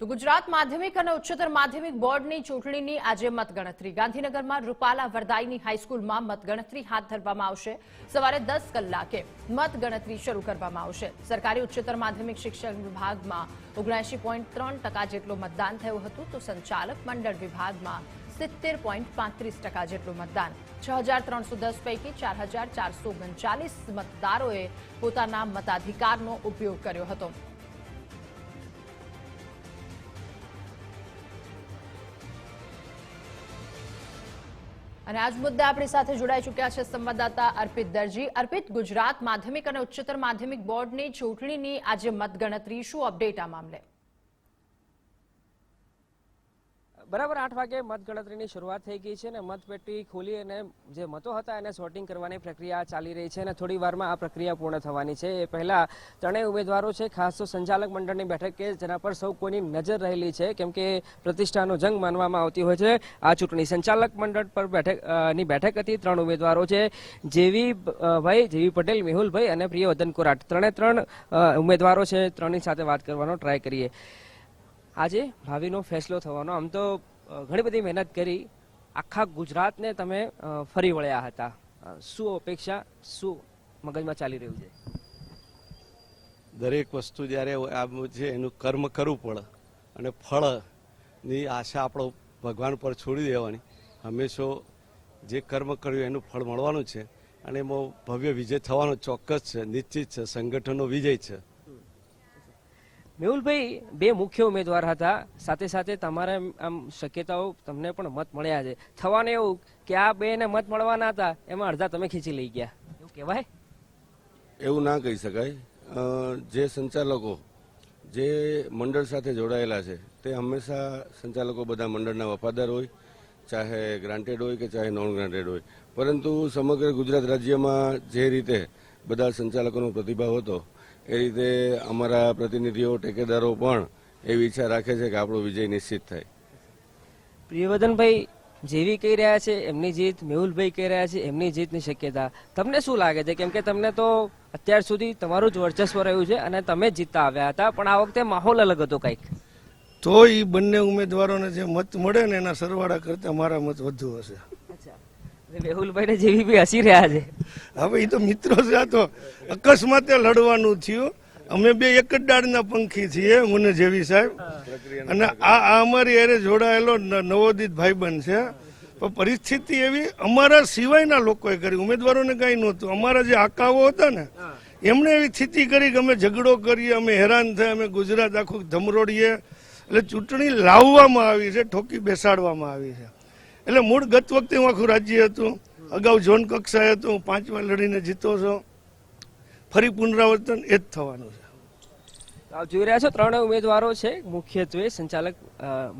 તો ગુજરાત માધ્યમિક અને ઉચ્ચતર માધ્યમિક બોર્ડની ચૂંટણીની આજે મતગણતરી. ગાંધીનગરમાં રૂપાલા વરદાઈની હાઈસ્કૂલમાં મતગણતરી હાથ ધરવામાં આવશે. સવારે દસ કલાકે મતગણતરી શરૂ કરવામાં આવશે. સરકારી ઉચ્ચતર માધ્યમિક શિક્ષણ વિભાગમાં ઓગણસી પોઈન્ટ ત્રણ ટકા જેટલું મતદાન થયું હતું, તો સંચાલક મંડળ વિભાગમાં સિત્તેર પોઈન્ટ પાંત્રીસ ટકા જેટલું મતદાન. છ હજાર ત્રણસો દસ પૈકી ચાર હજાર ચારસો ઓગણચાલીસ મતદારોએ પોતાના મતાધિકારનો ઉપયોગ કર્યો હતો. અને આજ મુદ્દે આપણી સાથે જોડાઈ ચૂક્યા છે સંવાદદાતા અર્પિત દરજી. અર્પિત, ગુજરાત માધ્યમિક અને ઉચ્ચતર માધ્યમિક બોર્ડની ચૂંટણીની આજે મતગણતરી, શું અપડેટ આ મામલે? બરાબર આઠ વાગે મતગણતરીની શરૂઆત થઈ ગઈ છે અને મતપેટી ખોલી અને જે મતો હતા એને સોર્ટિંગ કરવાની પ્રક્રિયા ચાલી રહી છે અને થોડી વારમાં આ પ્રક્રિયા પૂર્ણ થવાની છે. એ પહેલા ત્રણેય ઉમેદવારો છે, ખાસ તો સંચાલક મંડળની બેઠક કે જેના પર સૌ કોઈની નજર રહેલી છે, કેમ કે પ્રતિષ્ઠાનો જંગ માનવામાં આવતી હોય છે. આ ચૂંટણી સંચાલક મંડળ પર બેઠકની બેઠક હતી. ત્રણ ઉમેદવારો છે, જેવી ભાઈ, જેવી પટેલ, મેહુલભાઈ અને પ્રિયવદન કોરાટ. ત્રણે ત્રણ ઉમેદવારો છે. ત્રણની સાથે વાત કરવાનો ટ્રાય કરીએ. આજે ભાવિનો ફેસલો થવાનો. આમ તો ઘણી બધી મહેનત કરી. આખા ગુજરાતને તમે ફરી વળ્યા હતા. શું અપેક્ષા, શું મગજમાં ચાલી રહ્યું છે? દરેક વસ્તુ જ્યારે આ છે એનું કર્મ કરવું પડે અને ફળની આશા આપણો ભગવાન પર છોડી દેવાની, હંમેશો જે કર્મ કર્યું એનું ફળ મળવાનું છે. અને એમાં ભવ્ય વિજય થવાનો ચોક્કસ છે, નિશ્ચિત છે, સંગઠનનો વિજય છે. મેહુલભાઈ, બે મુખ્ય ઉમેદવાર હતા. સાથે સાથે તમારે આમ શક્યતાઓ તમને પણ મત મળ્યા છે. થવાને એવું કે આ બે ને મત મળવાના હતા, એમાં અડધા તમે ખીચી લઈ ગયા. એવું કહેવાય? એવું ના કહી શકાય. જે સંચાલકો, જે મંડળ સાથે જોડાયેલા છે, તે હંમેશા સંચાલકો બધા મંડળના વફાદાર હોય, ચાહે ગ્રાન્ટેડ હોય કે ચાહે નોન ગ્રાન્ટેડ હોય. પરંતુ સમગ્ર ગુજરાત રાજ્યમાં જે રીતે બધા સંચાલકોનો પ્રતિભાવ હતો એ રીતે અમારા પ્રતિનિધિઓ ટેકેદારો પણ એવી ઈચ્છા રાખે છે કે આપણો વિજય નિશ્ચિત થાય. પ્રિયવર્ધનભાઈ જેવી કહી રહ્યા છે એમની જીત મેહુલભાઈ કહી રહ્યા છે એમની જીતની શક્યતા. તમને શું લાગે છે? કેમ કે તમને તો અત્યાર સુધી તમારું જ વર્ચસ્વ રહ્યું છે અને તમે જીતતા આવ્યા હતા પણ આ વખતે માહોલ અલગ હતો કંઈક. તો એ બંને ઉમેદવારોને જે મત મળે ને એના સરવાળા કરતા મારા મત વધુ હશે. મેહુલભાઈ ને જેવી બી હસી રહ્યા છે. હવે એ તો મિત્રો તો અકસ્માતે લડવાનું થયું. અમે બે એક જ ડાળના પંખી છીએ, મને જેવી સાહેબ. અને આ આ અમારી એરે જોડાયેલો નવોદિત ભાઈબંધ છે. પણ પરિસ્થિતિ એવી, અમારા સિવાયના લોકોએ કરી. ઉમેદવારોને કઈ નહોતું. અમારા જે આકાઓ હતા ને, એમણે એવી સ્થિતિ કરી કે અમે ઝઘડો કરીએ, અમે હેરાન થયા, અમે ગુજરાત આખું ધમરોડીએ. એટલે ચૂંટણી લાવવામાં આવી છે, ઠોકી બેસાડવામાં આવી છે. એટલે મૂળ ગત વખતે હું આખું રાજ્ય હતું. અગાઉ ઝોન કક્ષાએ હતું. હું પાંચ લડીને જીતો છો. ફરી પુનરાવર્તન એ જ થવાનું છે. જોઈ રહ્યા છો, ત્રણેય ઉમેદવારો છે મુખ્યત્વે સંચાલક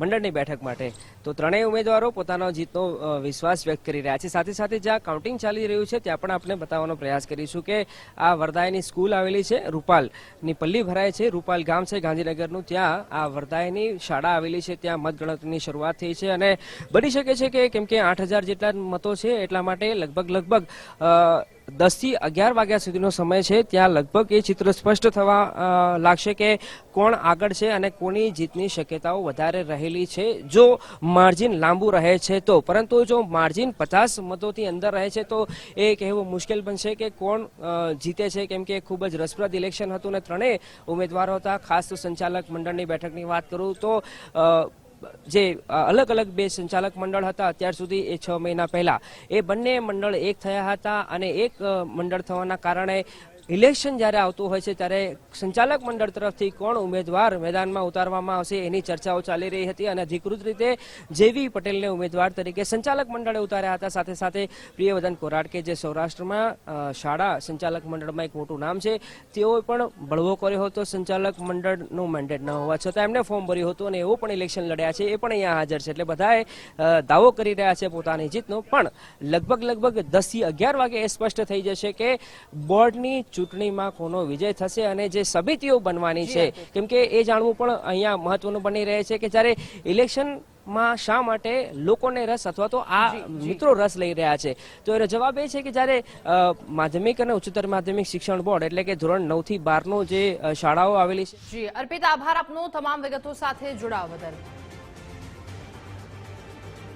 મંડળની બેઠક માટે. તો ત્રણેય ઉમેદવારો પોતાનો જીતનો વિશ્વાસ વ્યક્ત કરી રહ્યા છે. સાથે સાથે જ્યાં કાઉન્ટિંગ ચાલી રહ્યું છે, ત્યાં પણ આપણે બતાવવાનો પ્રયાસ કરીશું કે આ વરદાયની સ્કૂલ આવેલી છે, રૂપાલની પલ્લી ભરાય છે. રૂપાલ ગામ છે, ગાંધીનગરનું. ત્યાં આ વરદાયની શાળા આવેલી છે, ત્યાં મતગણતરીની શરૂઆત થઈ છે અને બની શકે છે કે કેમ કે આઠ જેટલા મતો છે, એટલા માટે લગભગ લગભગ દસથી અગિયાર વાગ્યા સુધીનો સમય છે. ત્યાં લગભગ એ ચિત્ર સ્પષ્ટ થવા લાગશે કે કોણ આગળ છે અને કોની જીતની શક્યતાઓ વધારે રહેલી છે. જો માર્જિન લાંબુ રહે છે તો, પરંતુ જો માર્જિન પચાસ મતોથી અંદર રહે છે તો એ કહેવું મુશ્કેલ બનશે કે કોણ જીતે છે. કેમ કે ખૂબ જ રસપ્રદ ઇલેક્શન હતું અને ત્રણેય ઉમેદવારો હતા. ખાસ સંચાલક મંડળની બેઠકની વાત કરું તો જે અલગ અલગ બે સંચાલક મંડળ હતા, અત્યાર સુધી એ છ મહિના પહેલા. એ બંને મંડળ એક થયા હતા અને એક મંડળ થવાના કારણે ઇલેક્શન જ્યારે આવતું હોય છે ત્યારે સંચાલક મંડળ તરફથી કોણ ઉમેદવાર મેદાનમાં ઉતારવામાં આવશે એની ચર્ચાઓ ચાલી રહી હતી અને અધિકૃત રીતે જેવી પટેલને ઉમેદવાર તરીકે સંચાલક મંડળે ઉતાર્યા હતા. સાથે સાથે પ્રિયવદન કોરાટ કે જે સૌરાષ્ટ્રમાં શાળા સંચાલક મંડળમાં એક મોટું નામ છે, તેઓએ પણ બળવો કર્યો હતો. સંચાલક મંડળનું મેન્ડેટ ન હોવા છતાં એમણે ફોર્મ ભર્યું હતું અને એવો પણ ઇલેક્શન લડ્યા છે, એ પણ અહીંયા હાજર છે. એટલે બધાએ દાવો કરી રહ્યા છે પોતાની જીતનો. પણ લગભગ લગભગ દસથી અગિયાર વાગે એ સ્પષ્ટ થઈ જશે કે બોર્ડની ચૂંટણીમાં કોનો વિજય થશે અને જે સમિતિઓ બનવાની છે કેમ કે એ જાણવું પણ અહીંયા મહત્વનું બની રહે છે કે જ્યારે ઇલેક્શનમાં શા માટે લોકોને રસ અથવા તો આ મિત્રો રસ લઈ રહ્યા છે? તો એનો જવાબ એ છે કે જ્યારે માધ્યમિક અને ઉચ્ચતર માધ્યમિક શિક્ષણ બોર્ડ એટલે કે ધોરણ નવથી બારનો જે શાળાઓ આવેલી છે. જી અર્પિત આભાર આપનો તમામ વિગતો સાથે જોડાવા બદલ.